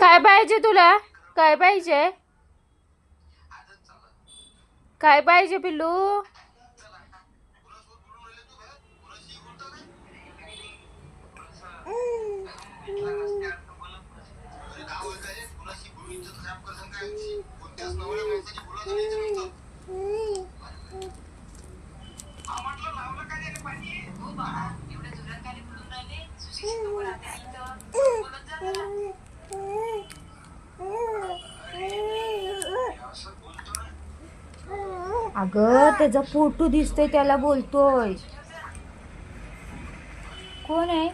काय पाहिजे तुला? काय पाहिजे? काय पाहिजे पिल्लू? अगं त्याचा फोटो दिसतोय त्याला बोलतोय. कोण आहे?